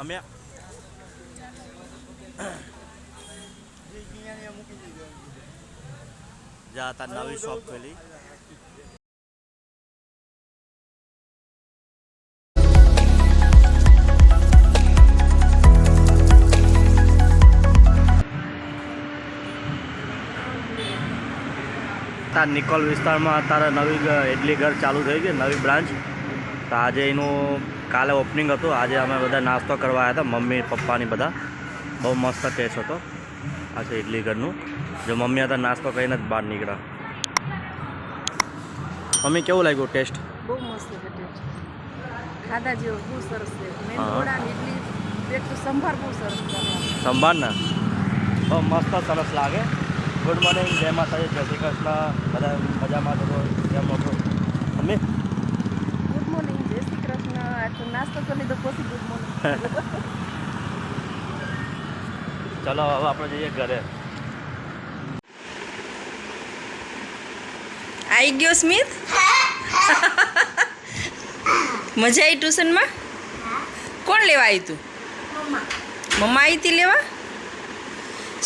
અમે જા તાર નવી શોપ ખોલી તાર નિકોલ વિસ્તારમાં અત્યારે નવી ગ- ઇડલી ઘર ચાલુ થઈ ગઈ નવી બ્રાન્ચ તો આજે એનું કાલે ઓપનિંગ હતું. આજે અમે બધા નાસ્તો કરવા આવ્યા હતા. મમ્મી પપ્પાની બધા. બહુ મસ્ત ટેસ્ટ હતો. આ છે ઇડલી ઘરનું. જો મમ્મી હતા નાસ્તો કરીને જ બહાર નીકળ્યા. મમ્મી કેવું લાગ્યું ટેસ્ટ બહુ મસ્ત ખાધા જેવો બહુ સરસ છે. સંભાર બહુ સરસ ને? બહુ મસ્ત સરસ લાગે. ગુડ મોર્નિંગ જય માતાજી જય શ્રી કૃષ્ણ. બધા મજામાં તો કેમ હતો મમ્મી ગુડ મોર્નિંગ જય શ્રી કૃષ્ણ આ તો નાસ્તો કરી લીધો પછી ગુડ મોર્નિંગ ચલો હવે આપણે જઈએ ઘરે. આવી ગયો સ્મિત? મજા આવી ટ્યુશનમાં? કોણ લેવા આવી તું? મમ્મા આવી હતી લેવા?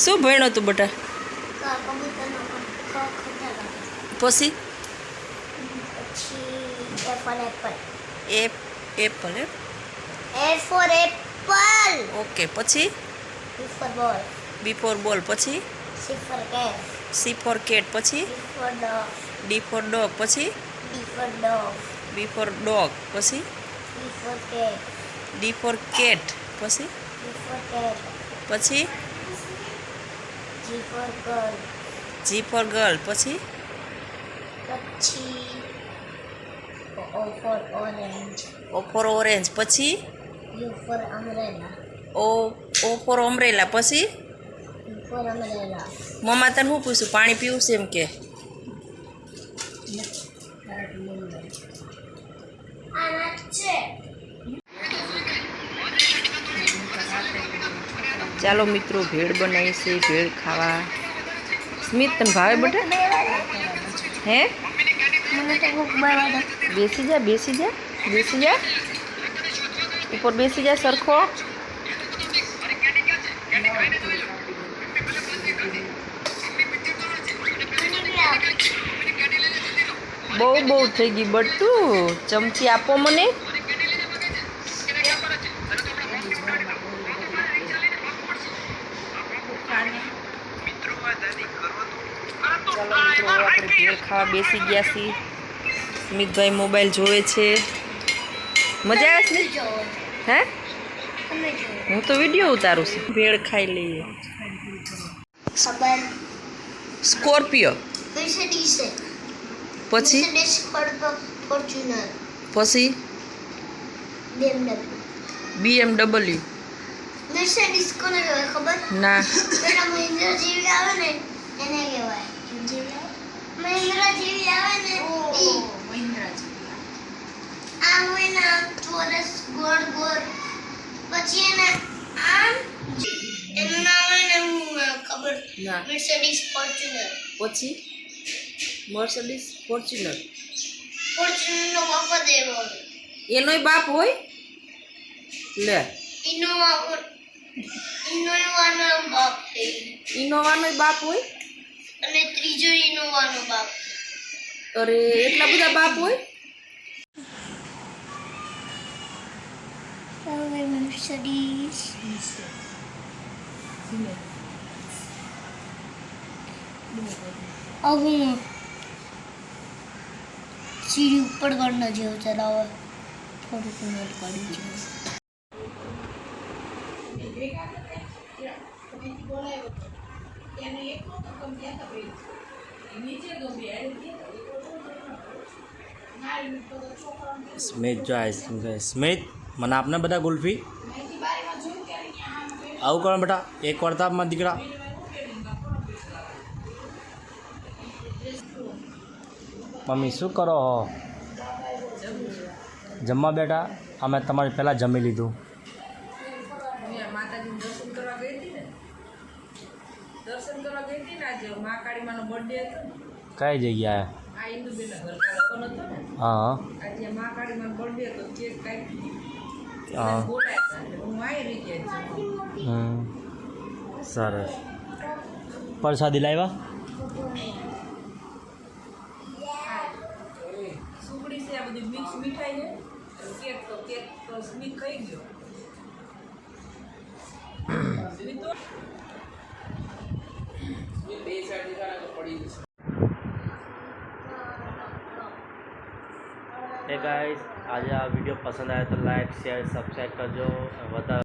શું ભણ્યો તું બટા? પછી? એપ એપલ એપ A for apple. ઓકે પછી. બી ફોર બોલ પછી. સી ફોર કેટ પછી. ડી ફોર ડોગ પછી for dog. B for dog પછી E. ડી ફોર કેટ પછી. પછી. જી ફોર ગર્લ પછી પછી O for orange. O for orange પછી U for umbrella. O O for umbrella પછી U for umbrella. મમ્મા તને શું પૂછ્યું પાણી પીવું છે એમ કે આના છે ચાલો મિત્રો, ભેળ બનાવી છે ભેળ ખાવા સ્મિત, તને ભાવે બટા હે બેસી જા બેસી જા બેસી જા. ઉપર બેસી જા, સરખો. બહુ બહુ થઈ ગઈ બટુ ચમચી આપો મને ચાલો મિત્રો હવે આપણે ભેળ ખાવા બેસી ગયા છીએ. સ્મિતભાઈ મોબાઈલ જોવે છે. મજા આવે સ્મિત હે? હું તો વીડિયો ઉતારું છું. ભેળ ખાઈ લઈએ. સ્કોર્પિયો. પછી? પછી? બીએમડબલ્યુ. ના. આવે ને એને કહેવાય. મહિન્દ્રા જેવી આવે ને ઈ. આમ હોય ને આમ ચોરસ ગોળ ગોળ. પછી એને આમ એનું નામ હોય ને હું ખબર? ના. મર્સિડીઝ ફોર્ચ્યુનર પછી? મર્સડીસ ફોર્ચ્યુનર ફોર્ચ્યુનરનો બાપા દેવો એનોય બાપ હોય? લે. ઇનોવા ઇનોવાનો બાપ છે ઇનોવાનોય બાપ હોય? અને ત્રીજો ઇનોવાનો બાપ અરે એટલા બધા બાપ હોય હવે મર્સિડીઝ अब હું સીડી ઉપર કરના જેવું ચલાવે થોડુંક નોટ કાઢી છે સ્મિત જો આઈસ્ક્રીમ ખાય સ્મિત મને આપને બધા ગુલ્ફી આવું કરો બેટા એક વાર્તામાં દીકરા મમ્મી શું કરો હો જમવા બેટા અમે તમારી પહેલાં જમી લીધું માતાજીનું દર્શન કરવા ગઈ હતી ને દર્શન કરવા ગઈ હતી ને આજે મા કાળીમાનો બર્થડે હતો ને કઈ જગ્યાએ? આ હિન્દુબેનના ઘર કાળો હતો હા. હા. સરસ. પ્રસાદી લાવ્યા? સુખડી છે આ બધી મિક્સ મીઠાઈ છે. કેક તો કેક તો સ્મિત ખાઈ ગયો. સ્મિત તો એ ગાઈઝ આજે આ વીડિયો પસંદ આવે તો લાઈક શેર સબસ્ક્રાઈબ કરજો વધારે